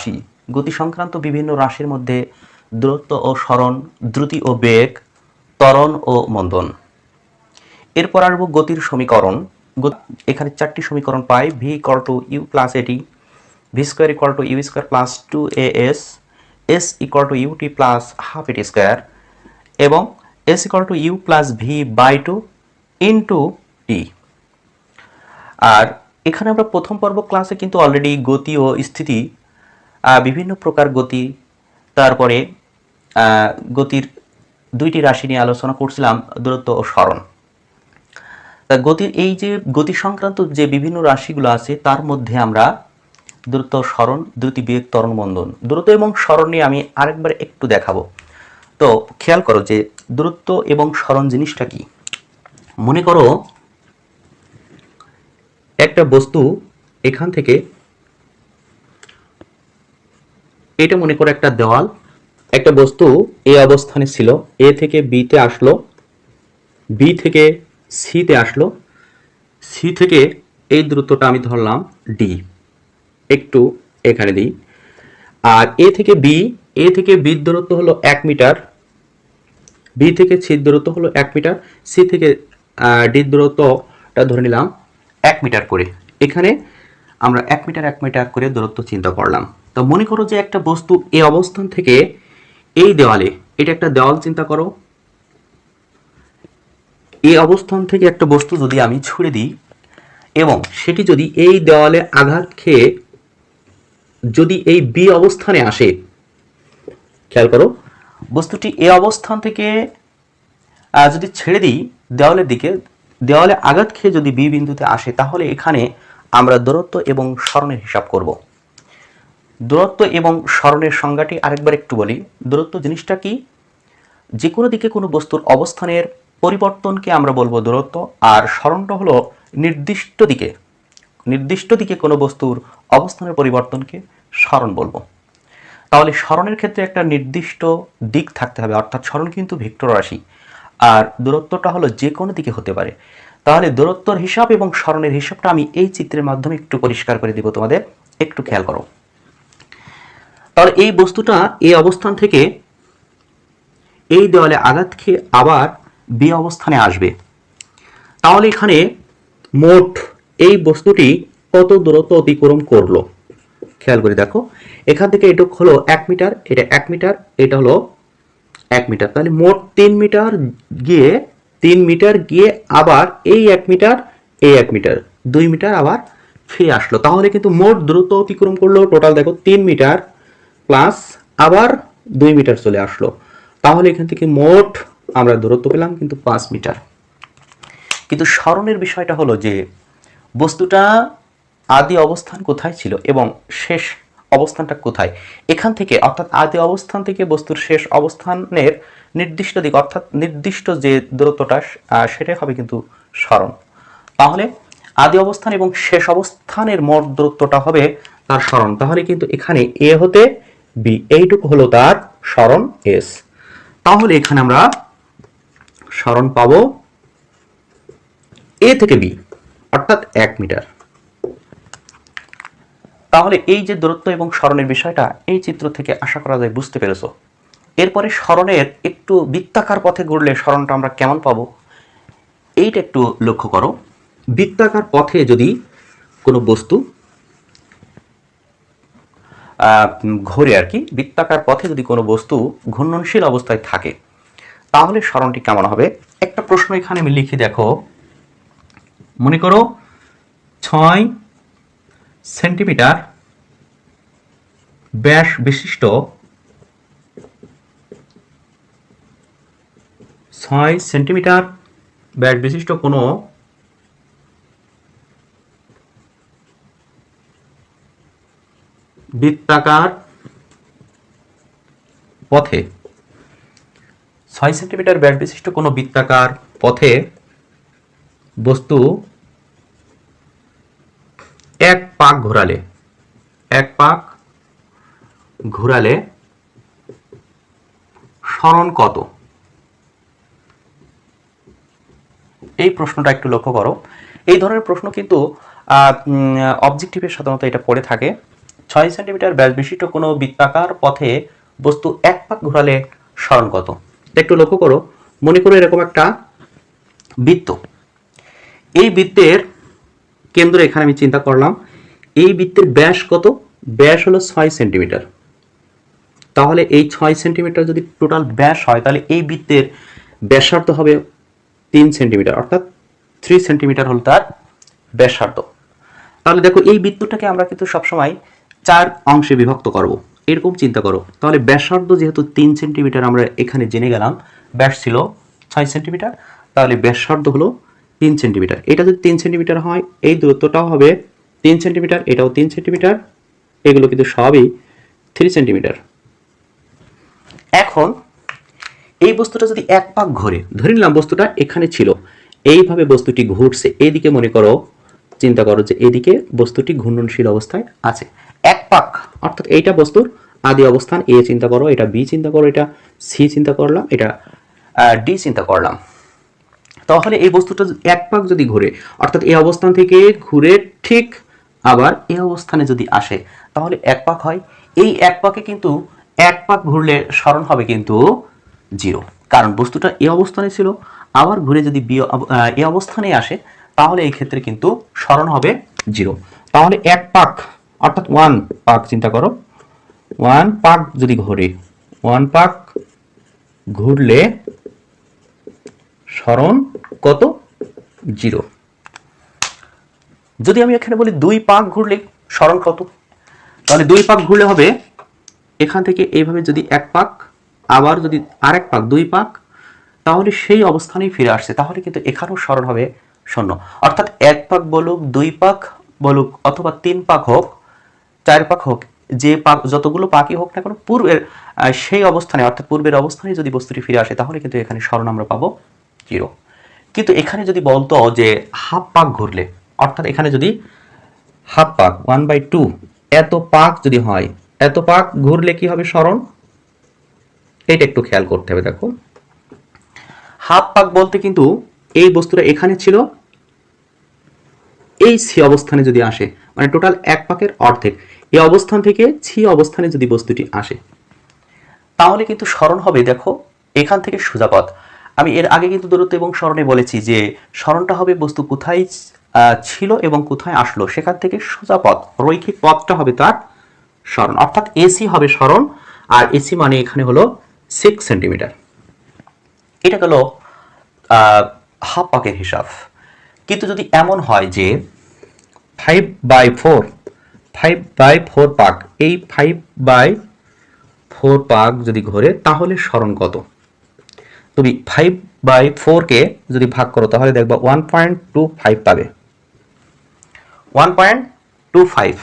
রাশি। গতি সংক্রান্ত বিভিন্ন রাশির মধ্যে দূরত্ব ও স্মরণ, দ্রুতি ও বেগ, ত্বরণ ও মন্দন। এরপর আসব গতির সমীকরণ। এখানে চারটি সমীকরণ পাই v equal to u plus a t v square equal to u square plus two a s s equal to u t plus half a t square এবং s equal to u plus v by two into t আর এখানে আমরা প্রথম পর্ব ক্লাসে কিন্তু already গতি ও স্থিতি বিভিন্ন প্রকার গতি, তারপরে গতির দুইটি রাশি নিয়ে আলোচনা করছিলাম, দূরত্ব ও স্মরণ। তা গতির এই যে গতি সংক্রান্ত যে বিভিন্ন রাশিগুলো আছে, তার মধ্যে আমরা দ্রুত স্মরণ, দ্রুতি বিয়োগ ত্বরণ, বন্ধন দ্রুত এবং স্মরণ নিয়ে আমি আরেকবার একটু দেখাবো। তো খেয়াল করো যে দূরত্ব এবং স্মরণ জিনিসটা কি? মনে করো, একটা বস্তু এখান থেকে এটা মনে করো একটা দেওয়াল, একটা বস্তু এ অবস্থানে ছিল। এ থেকে বিতে আসলো, বি থেকে সিতে আসলো। সি থেকে এই দূরত্বটা আমি ধরলাম ডি। একটু এখানে দিই। আর এ থেকে বি, এ থেকে বি দূরত্ব হলো এক মিটার, বি থেকে সি দূরত্ব হলো এক মিটার, সি থেকে ডি দূরত্বটা ধরে নিলাম এক মিটার করে। এখানে আমরা এক মিটার এক মিটার করে দূরত্ব চিন্তা করলাম। তো মনে করো যে একটা বস্তু এই অবস্থান থেকে এই দেওয়ালে, এটা একটা দেওয়াল, চিন্তা করো। এই অবস্থান থেকে একটা বস্তু যদি আমি ছুড়ে দিই, এবং সেটি যদি এই দেওয়ালে আঘাত খেয়ে যদি এই বি অবস্থানে আসে, খেয়াল করো, বস্তুটি এ অবস্থান থেকে যদি ছেড়ে দিই দেওয়ালের দিকে, দেওয়ালে আঘাত খেয়ে যদি বি বিন্দুতে আসে, তাহলে এখানে আমরা দূরত্ব এবং স্মরণের হিসাব করব। দূরত্ব এবং স্মরণের সংজ্ঞাটি আরেকবার একটু বলি। দূরত্ব জিনিসটা কি? যে কোনো দিকে কোনো বস্তুর অবস্থানের পরিবর্তনকে আমরা বলব দূরত্ব। আর স্মরণটা হলো নির্দিষ্ট দিকে নির্দিষ্ট দিকে কোনো বস্তুর অবস্থানের পরিবর্তনকে স্মরণ বলব। তাহলে স্মরণের ক্ষেত্রে একটা নির্দিষ্ট দিক থাকতে হবে, অর্থাৎ স্মরণ কিন্তু ভেক্টর রাশি। আর দূরত্বটা হলো যে কোনো দিকে হতে পারে। তাহলে দূরত্বর হিসাব এবং স্মরণের হিসাবটা আমি এই চিত্রের মাধ্যমে একটু পরিষ্কার করে দিব তোমাদের। একটু খেয়াল করো। তাহলে এই বস্তুটা এই অবস্থান থেকে এই দেওয়ালে আঘাত খেয়ে আবার বি অবস্থানে আসবে। তাহলে এখানে মোট এই বস্তুটি কত দূরত্ব অতিক্রম করল? খেয়াল করে দেখো। এখান থেকে এটুক হলো এক মিটার, এটা এক মিটার, এটা হলো এক মিটার। তাহলে মোট তিন মিটার গিয়ে, তিন মিটার গিয়ে আবার এই এক মিটার, এই এক মিটার, দুই মিটার আবার ফিরে আসলো। তাহলে কিন্তু মোট দ্রুত অতিক্রম করল টোটাল দেখো তিন মিটার। প্লাস আবার দুই মিটার চলে আসলো। তাহলে এখান থেকে মোট আমরা দূরত্ব পেলাম কিন্তু পাঁচ মিটার কিন্তু স্মরণের বিষয়টা হলো যে, বস্তুটা আদি অবস্থান কোথায় ছিল এবং শেষ অবস্থানটা কোথায়? এখান থেকে, অর্থাৎ আদি অবস্থান থেকে বস্তুর শেষ অবস্থানের নির্দিষ্ট দিক, অর্থাৎ নির্দিষ্ট যে দূরত্বটা সেটাই হবে কিন্তু স্মরণ। তাহলে আদি অবস্থান এবং শেষ অবস্থানের মোট দূরত্বটা হবে তার স্মরণ। তাহলে কিন্তু এখানে এ হতে বি, এইটুকু হলো তার স্মরণ এস তাহলে এখানে আমরা স্মরণ পাবো এ থেকে বি, অর্থাৎ এক মিটার। তাহলে এই যে দূরত্ব এবং স্মরণের বিষয়টা, এই চিত্র থেকে আশা করা যায় বুঝতে পেরেছ। এরপরে স্মরণের একটু বৃত্তাকার পথে ঘুরলে স্মরণটা আমরা কেমন পাবো? এইটা একটু লক্ষ্য করো। বৃত্তাকার পথে যদি কোনো বস্তু ঘোরে আর কি, বৃত্তাকার পথে যদি কোনো বস্তু ঘূর্ণনশীল অবস্থায় থাকে, তাহলে স্মরণটি কেমন হবে? একটা প্রশ্ন এখানে আমি লিখে দেখো। মনে করো ছয় সেন্টিমিটার ব্যাস বিশিষ্ট ছয় সেন্টিমিটার ব্যাস বিশিষ্ট কোনো বৃত্তাকার পথে। ছয় সেন্টিমিটার ব্যাস বিশিষ্ট কোনো বৃত্তাকার পথে বস্তু এক পাক ঘোরালে, এক পাক ঘোরালে স্মরণ কত? এই প্রশ্নটা একটু লক্ষ্য করো। এই ধরনের প্রশ্ন কিন্তু অবজেক্টিভের সাধারণত এটা পড়ে থাকে। ছয় সেন্টিমিটার ব্যাস বিশিষ্ট কোনো বৃত্তাকার পথে বস্তু এক পাক ঘোরালে স্মরণ কত? একটু লক্ষ্য করো, মনে করো এরকম একটা বৃত্ত। এই বৃত্তের কেন্দ্র এখানে আমি চিন্তা করলাম, এই বৃত্তের ব্যাস কত? ব্যাস হলো ছয় সেন্টিমিটার। তাহলে এই ছয় সেন্টিমিটার যদি টোটাল ব্যাস হয়, তাহলে এই বৃত্তের ব্যাসার্ধ হবে তিন সেন্টিমিটার, অর্থাৎ থ্রি সেন্টিমিটার হল তার ব্যাসার্ধ। তাহলে দেখো এই বৃত্তটাকে আমরা কিন্তু সবসময় চার অংশে বিভক্ত করব। এরকম চিন্তা করো। তাহলে ব্যাসার্ধ যেহেতু তিন সেন্টিমিটার আমরা এখানে জেনে গেলাম, ব্যাস ছিল ছয় সেন্টিমিটার, তাহলে ব্যাসার্ধ হলো তিন সেন্টিমিটার। এটা যদি তিন সেন্টিমিটার হয়, এই দূরত্বটাও হবে তিন সেন্টিমিটার, এটাও তিন সেন্টিমিটার, এগুলো কিন্তু সবই থ্রি সেন্টিমিটার। এখন এই বস্তুটা যদি এক পাক ঘোরে, ধরে নিলাম বস্তুটা এখানে ছিল, এইভাবে বস্তুটি ঘুরছে এইদিকে মনে করো চিন্তা করো যে এদিকে বস্তুটি ঘূর্ণনশীল অবস্থায় আছে। এক পাক, অর্থাৎ এইটা বস্তুর আদি অবস্থান এ চিন্তা করো, এটা বি চিন্তা করো, এটা সি চিন্তা করলাম, এটা ডি চিন্তা করলাম। তাহলে এই বস্তুটা এক পাক যদি ঘুরে, অর্থাৎ এই অবস্থান থেকে ঘুরে ঠিক আবার এই অবস্থানে যদি আসে, তাহলে এক পাক হয়। এই এক পাকে কিন্তু এক পাক ঘুরলে স্মরণ হবে কিন্তু জিরো। কারণ বস্তুটা এ অবস্থানে ছিল, আবার ঘুরে যদি বি এই অবস্থানে আসে তাহলে এই ক্ষেত্রে কিন্তু স্মরণ হবে জিরো। তাহলে এক পাক, অর্থাৎ ওয়ান পাক, চিন্তা করো। ওয়ান পাক যদি ঘোরে ওয়ান পাক ঘুরলে স্মরণ কত? জিরো। যদি আমি এখানে বলি দুই পাক ঘুরলে স্মরণ কত? তাহলে দুই পাক ঘুরলে হবে এখান থেকে এইভাবে যদি এক পাক, আবার যদি আরেক পাক, দুই পাক, তাহলে সেই অবস্থানেই ফিরে আসছে। তাহলে কিন্তু এখানেও স্মরণ হবে শূন্য। অর্থাৎ এক পাক বলুক, দুই পাক বলুক অথবা তিন পাক হোক, চার পাক হোক, যে পাক যতগুলো পাকই হোক না কেন, পূর্বের সেই অবস্থানে, অর্থাৎ পূর্বের অবস্থানে যদি বস্তুটি ফিরে আসে, তাহলে কিন্তু এখানে স্মরণ আমরা পাবো জিরো। কিন্তু এখানে যদি বলতো যে হাফ পাক ঘুরলে, অর্থাৎ এখানে যদি হাফ পাক ওয়ান বাই টু এত পাক যদি হয়, এত পাক ঘুরলে কি হবে স্মরণ এটা একটু খেয়াল করতে হবে, দেখো। হাফ পাক বলতে কিন্তু এই বস্তুটা এখানে ছিল। এই সি অবস্থানে যদি আসে মানে টোটাল এক পাকের অর্ধেক এই অবস্থান থেকে ছি অবস্থানে যদি বস্তুটি আসে, তাহলে কিন্তু স্মরণ হবে, দেখো, এখান থেকে সোজা পথ। আমি এর আগে কিন্তু দূরত্ব এবং স্মরণে বলেছি যে, স্মরণটা হবে বস্তু কোথায় ছিল এবং কোথায় আসলো, সেখান থেকে সোজা পথ, রৈখিক পথটা হবে তার স্মরণ। অর্থাৎ এসি হবে স্মরণ, আর এসি মানে এখানে হলো সিক্স সেন্টিমিটার এটা গেল হাফ পাকের হিসাব। কিন্তু যদি এমন হয় যে five by four five by four পাক এই ফাইভ বাই ফোর পাক যদি ঘোরে তাহলে স্মরণ কত? তুমি ফাইভ বাই ফোরকে যদি ভাগ করো তাহলে দেখবা ওয়ান পয়েন্ট টু ফাইভ পাবে। One point two five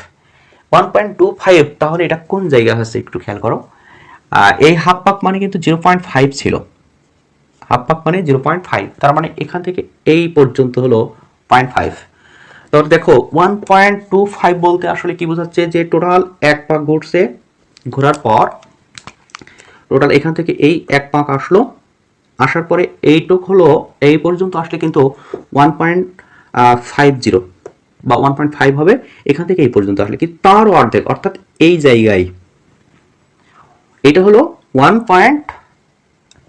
one point two five তাহলে এটা কোন জায়গায় হচ্ছে একটু খেয়াল করো। এই হাফ পাক মানে কিন্তু জিরো পয়েন্ট ফাইভ ছিল। হাফ পাক মানে জিরো পয়েন্ট ফাইভ তার মানে এখান থেকে এই পর্যন্ত হলো পয়েন্ট ফাইভ তাহলে দেখো ওয়ান পয়েন্ট টু ফাইভ বলতে আসলে কি বোঝাচ্ছে যে টোটাল এক পাক ঘুরছে, ঘোরার পর টোটাল এখান থেকে এই এক পাক আসলো, আসার পরে এইটুক হলো, এই পর্যন্ত আসলে কিন্তু ওয়ান পয়েন্ট ফাইভ জিরো বা ওয়ান পয়েন্ট ফাইভ হবে, এখান থেকে এই পর্যন্ত আসলে কি তারও অর্ধেক, অর্থাৎ এই জায়গায়। এটা হলো ওয়ান পয়েন্ট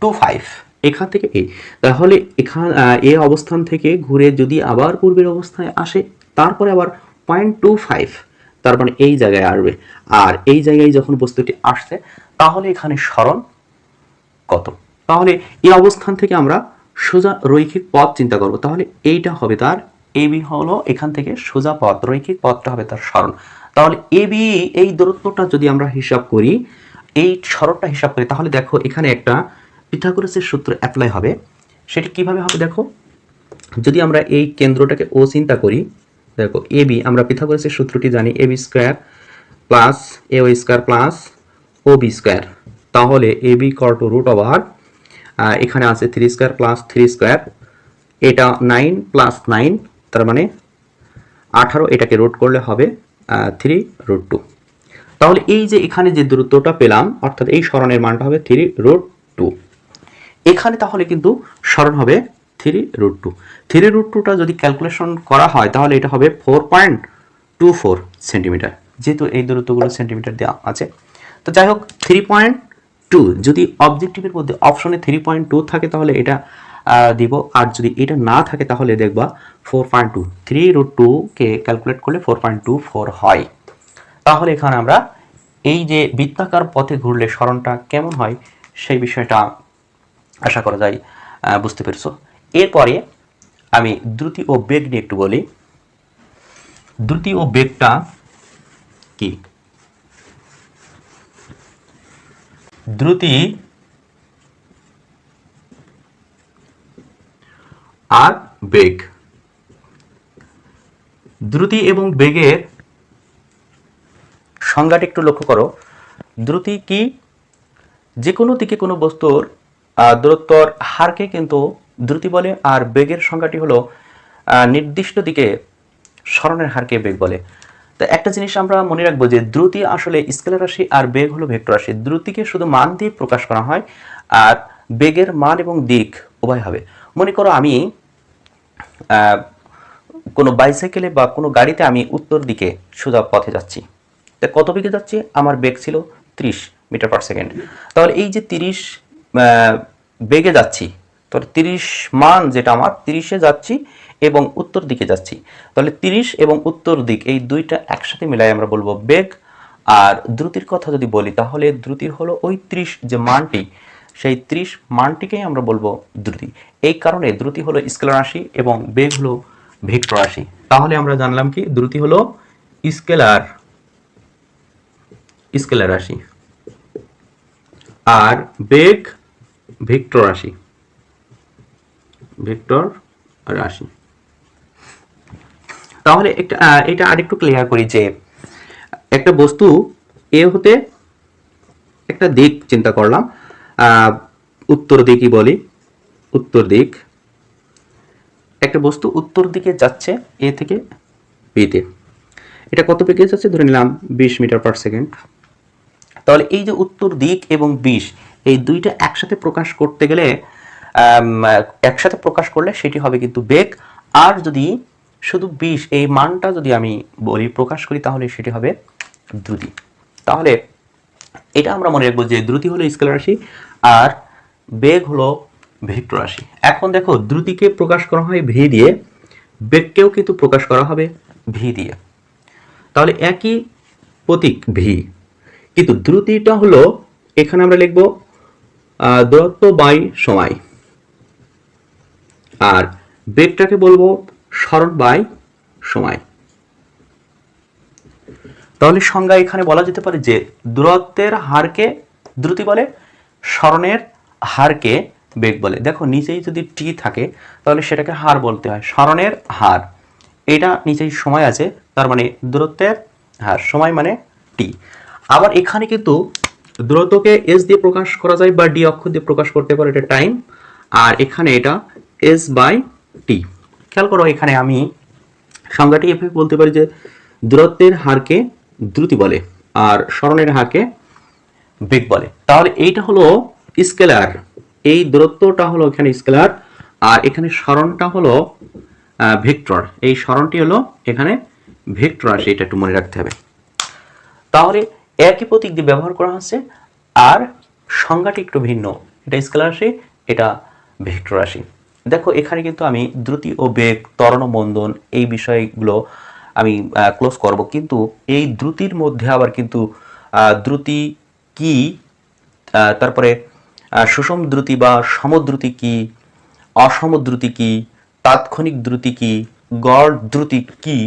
টু ফাইভ এখান থেকে এই তাহলে এখান এ অবস্থান থেকে ঘুরে যদি আবার পূর্বের অবস্থায় আসে, তারপরে আবার পয়েন্ট টু ফাইভ তার মানে এই জায়গায় আসবে। আর এই জায়গায় যখন বস্তুটি আসছে, তাহলে এখানে স্মরণ কত? তাহলে এই অবস্থান থেকে আমরা সোজা রৈখিক পথ চিন্তা করব। তাহলে এইটা হবে তার এবি হলো এখান থেকে সোজা পথ, রৈখিক পথটা হবে তার স্মরণ তাহলে এবি এই দূরত্বটা যদি আমরা হিসাব করি, এই স্মরণটা হিসাব করি, তাহলে দেখো এখানে একটা পিথাগোরাসের সূত্র অ্যাপ্লাই হবে, সেটা কীভাবে হবে দেখো? যদি আমরা এই কেন্দ্রটাকে ও চিন্তা করি, দেখো এ বি আমরা পিথাগোরাসের সূত্রটি জানি A B square plus A Y square plus O B square তাহলে এ বি কর টু রুট ওভার এখানে আছে three square plus three square এটা নাইন প্লাস নাইন তার মানে আঠারো, এটাকে রুট করলে হবে থ্রি রুট টু তাহলে এই যে এখানে যে দূরত্বটা পেলাম, অর্থাৎ এই স্মরণের মানটা হবে থ্রি রুট এখানে তাহলে কিন্তু স্মরণ হবে three root two. Three root টুটা যদি ক্যালকুলেশন করা হয়, তাহলে এটা হবে four point two four centimetre. যেহেতু এই দূরত্বগুলো সেন্টিমিটার দেওয়া আছে। তো যাই হোক, থ্রি পয়েন্ট টু, যদি অবজেক্টিভের মধ্যে অপশনে থ্রি পয়েন্ট টু থাকে, তাহলে এটা দিব। আর যদি এটা না থাকে, তাহলে দেখবা four point two. Three root টুকে ক্যালকুলেট করলে ফোর পয়েন্ট টু ফোর হয়। তাহলে এখানে আমরা এই যে বৃত্তাকার পথে ঘুরলে স্মরণটা কেমন হয়, সেই বিষয়টা আশা করা যায় বুঝতে পেরেছ। এরপরে আমি দ্রুতি ও বেগ নিয়ে একটু বলি। দ্রুতি ও বেগটা কি? দ্রুতি আর বেগ। দ্রুতি এবং বেগের সংজ্ঞাটা একটু লক্ষ্য করো। দ্রুতি কি? যে কোনো দিকে কোনো বস্তুর দূরত্বর হারকে কিন্তু দ্রুতি বলে, আর বেগের সংজ্ঞাটি হলো নির্দিষ্ট দিকে স্মরণের হারকে বেগ বলে। তো একটা জিনিস আমরা মনে রাখব যে, দ্রুতি আসলে স্কেলার রাশি আর বেগ হলো ভেক্টর রাশি। দ্রুতিকে শুধু মান দিয়ে প্রকাশ করা হয়, আর বেগের মান এবং দিক উভয় হবে। মনে করো আমি কোনো বাইসাইকেলে বা কোনো গাড়িতে আমি উত্তর দিকে সোজা পথে যাচ্ছি। তা কত বেগে যাচ্ছি? আমার বেগ ছিল ত্রিশ মিটার পার সেকেন্ড। তাহলে এই যে তিরিশ বেগে যাচ্ছি। তাহলে তিরিশ মান যেটা আমার, তিরিশে যাচ্ছি এবং উত্তর দিকে যাচ্ছি। তাহলে তিরিশ এবং উত্তর দিক, এই দুইটা একসাথে মিলাই আমরা বলব বেগ। আর দ্রুতির কথা যদি বলি, তাহলে দ্রুতির হলো ওই ত্রিশ যে মানটি, সেই ত্রিশ মানটিকেই আমরা বলব দ্রুতি। এই কারণে দ্রুতি হলো স্কেলার রাশি এবং বেগ হলো ভেক্টর রাশি। তাহলে আমরা জানলাম কি, দ্রুতি হলো স্কেলার স্কেলার রাশি। আর বেগ ভেক্টর রাশি। ভেক্টর রাশি। তাহলে একটা এটা আরেকটু ক্লিয়ার করি যে একটা বস্তু এ হতে একটা দিক চিন্তা করলাম উত্তর দিকই বলি, উত্তর দিক। একটা বস্তু উত্তর দিকে যাচ্ছে এ থেকে বিতে। এটা কত পেকে যাচ্ছে? ধরে নিলাম বিশ মিটার পার সেকেন্ড তাহলে এই যে উত্তর দিক এবং বিশ এই দুইটা একসাথে প্রকাশ করতে গেলে একসাথে প্রকাশ করলে সেটি হবে কিন্তু বেগ। আর যদি শুধু বিষ এই মানটা যদি আমি বলি, প্রকাশ করি, তাহলে সেটি হবে দ্রুতি তাহলে এটা আমরা মনে রাখব যে দ্রুতি হলো স্কেলার রাশি, আর বেগ হলো ভেক্টর রাশি। এখন দেখো, দ্রুতিকে প্রকাশ করা হয় ভি দিয়ে, বেগকেও কিন্তু প্রকাশ করা হবে ভি দিয়ে। তাহলে একই প্রতীক ভি। কিন্তু দ্রুতিটা হলো, এখানে আমরা লিখব দূরত্ব বাই সময়। আর বেগটাকে বলব স্মরণ বাই সময়। তাহলে সংজ্ঞা এখানে বলা যেতে পারে যে দূরত্বের হারকে দ্রুতি বলে, স্মরণের হারকে বেগ বলে। দেখো, নিচেই যদি টি থাকে, তাহলে সেটাকে হার বলতে হয়, স্মরণের হার। এটা নিচেই সময় আছে, তার মানে দূরত্বের হার। সময় মানে টি আবার এখানে কিন্তু দূরত্বকে এস দিয়ে প্রকাশ করা যায় বা ডি অক্ষর দিয়ে প্রকাশ করতে পারে, এটা টাইম আর এখানে এটা এস বাই টি খেয়াল করো, এখানে আমি সংজ্ঞাটি এভাবে বলতে পারি যে দূরত্বের হারকে দ্রুতি বলে আর স্মরণের হারকে বেগ বলে। তাহলে এইটা হলো স্কেলার। এই দূরত্বটা হলো এখানে স্কেলার আর এখানে স্মরণটা হলো ভেক্টর। এই স্মরণটি হলো এখানে ভেক্টর আসে এটা একটু মনে রাখতে হবে। তাহলে একই প্রতীক দিয়ে ব্যবহার করা হচ্ছে আর সংজ্ঞাটি একটু ভিন্ন। এটা স্কেলার রাশি, এটা ভেক্টর রাশি। দেখো, এখানে কিন্তু আমি দ্রুতি ও বেগ, ত্বরণ ও মন্দন এই বিষয়গুলো আমি ক্লোজ করব। কিন্তু এই দ্রুতির মধ্যে আবার কিন্তু দ্রুতি কি তারপরে সুষম দ্রুতি বা সমদ্রুতি কি, অসম দ্রুতি কি, তাৎক্ষণিক দ্রুতি কি, গড় দ্রুতি কি,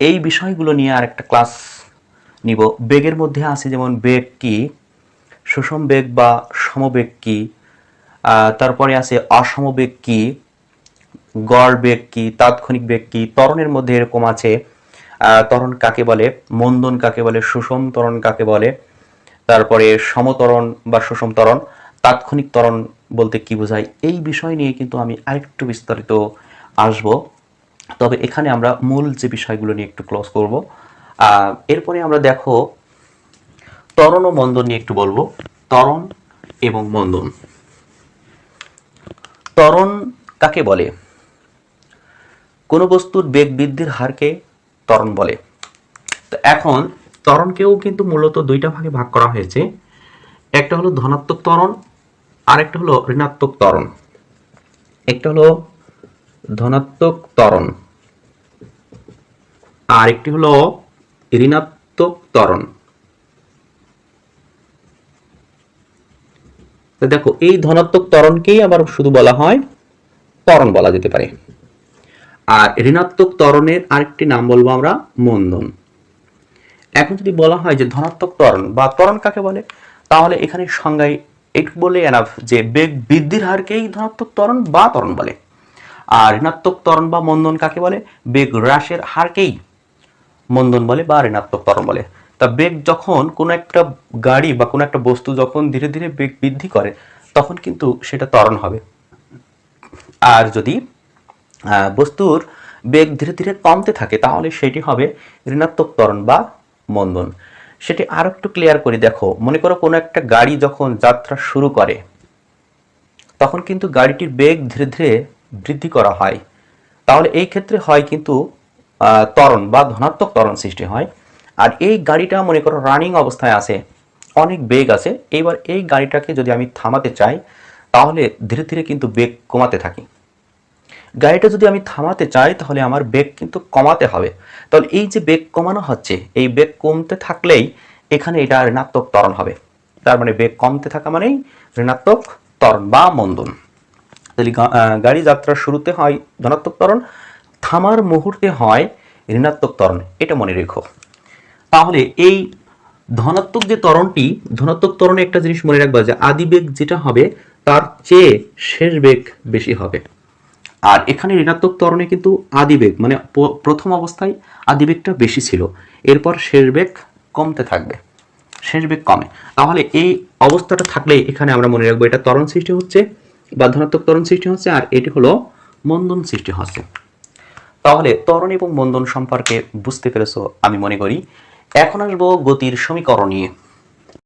এই বিষয়গুলো নিয়ে আর একটা ক্লাস নিব। বেগের মধ্যে আছে যেমন বেগ কি সুষম বেগ বা সমবেগ কি তারপরে আছে অসমবেগ কি গড় বেগ কি তাৎক্ষণিক বেগ কি ত্বরণের মধ্যে এরকম আছে আহ, ত্বরণ কাকে বলে মন্দন কাকে বলে সুষম ত্বরণ কাকে বলে তারপরে সমতরণ বা সুষম ত্বরণ তাৎক্ষণিক ত্বরণ বলতে কি বোঝায় এই বিষয় নিয়ে কিন্তু আমি আরেকটু বিস্তারিত আসব। তবে এখানে আমরা মূল যে বিষয়গুলো নিয়ে একটু ক্লোজ করব এরপরে আমরা দেখো ত্বরণ ও মন্দন নিয়ে একটু বলব। ত্বরণ এবং মন্দন। ত্বরণ কাকে বলে? কোনো বস্তুর বেগ বৃদ্ধির হারকে ত্বরণ বলে। তো এখন ত্বরণকেও কিন্তু মূলত দুইটা ভাগে ভাগ করা হয়েছে। একটা হলো ধনাত্মক ত্বরণ আর একটা হলো ঋণাত্মক ত্বরণ। একটা হলো ধনাত্মক ত্বরণ, আর একটি হলো ঋণাত্মক ত্বরণ। দেখো, এই ধনাত্মক ত্বরণকেই আবার শুধু বলা হয় ত্বরণ বলা যেতে পারে। আর ঋণাত্মক ত্বরণের আরেকটি নাম বলব আমরা মন্দন। এখন যদি বলা হয় যে ধনাত্মক ত্বরণ বা ত্বরণ কাকে বলে, তাহলে এখানে সংজ্ঞায় একটু বলে এনাফ যে বেগ বৃদ্ধির হারকেই ধনাত্মক ত্বরণ বা ত্বরণ বলে। আর ঋণাত্মক ত্বরণ বা মন্দন কাকে বলে? বেগ হ্রাসের হারকেই মন্দন বলে বা ঋণাত্মক ত্বরণ বলে। তা বেগ যখন কোনো একটা গাড়ি বা কোনো একটা বস্তু যখন ধীরে ধীরে বেগ বৃদ্ধি করে, তখন কিন্তু সেটা ত্বরণ হবে। আর যদি বস্তুর বেগ ধীরে ধীরে কমতে থাকে, তাহলে সেটি হবে ঋণাত্মক ত্বরণ বা মন্দন। সেটি আর একটু ক্লিয়ার করে দেখো। মনে করো কোনো একটা গাড়ি যখন যাত্রা শুরু করে, তখন কিন্তু গাড়িটির বেগ ধীরে ধীরে বৃদ্ধি করা হয়। তাহলে এই ক্ষেত্রে হয় কিন্তু ত্বরণ বা ধনাত্মক ত্বরণ সৃষ্টি হয়। আর এই গাড়িটা মনে করো রানিং অবস্থায় আছে, অনেক বেগ আছে। এবার এই গাড়িটাকে যদি আমি থামাতে চাই, তাহলে ধীরে ধীরে কিন্তু বেগ কমাতে থাকি। গাড়িটা যদি আমি থামাতে চাই, তাহলে আমার বেগ কিন্তু কমাতে হবে। তাহলে এই যে বেগ কমানো হচ্ছে, এই বেগ কমতে থাকলেই এখানে এটা ঋণাত্মক ত্বরণ হবে। তার মানে বেগ কমতে থাকা মানেই ঋণাত্মক ত্বরণ বা মন্দন। তাহলে গাড়ি যাত্রার শুরুতে হয় ধনাত্মক ত্বরণ থামার মুহূর্তে হয় ঋণাত্মক ত্বরণ, এটা মনে রেখো। তাহলে এই ধনাত্মক যে ত্বরণটি, ধনাত্মক ত্বরণে একটা জিনিস মনে রাখবা যে আদি বেগ যেটা হবে, তার চেয়ে শেষ বেগ বেশি হবে। আর এখানে ঋণাত্মক ত্বরণে কিন্তু আদিবেগ মানে প্রথম অবস্থায় আদিবেগটা বেশি ছিল। এরপর শেষ বেগ কমতে থাকবে। শেষ বেগ কমে। তাহলে এই অবস্থাটা থাকলে এখানে আমরা মনে রাখব এটা ত্বরণ সৃষ্টি হচ্ছে বা ধনাত্মক ত্বরণ সৃষ্টি হচ্ছে, আর এটি হলো মন্দন সৃষ্টি হচ্ছে। তাহলে ত্বরণ এবং বন্ধন সম্পর্কে বুঝতে পেরেছ, আমি মনে করি। এখন আসব গতির সমীকরণ নিয়ে।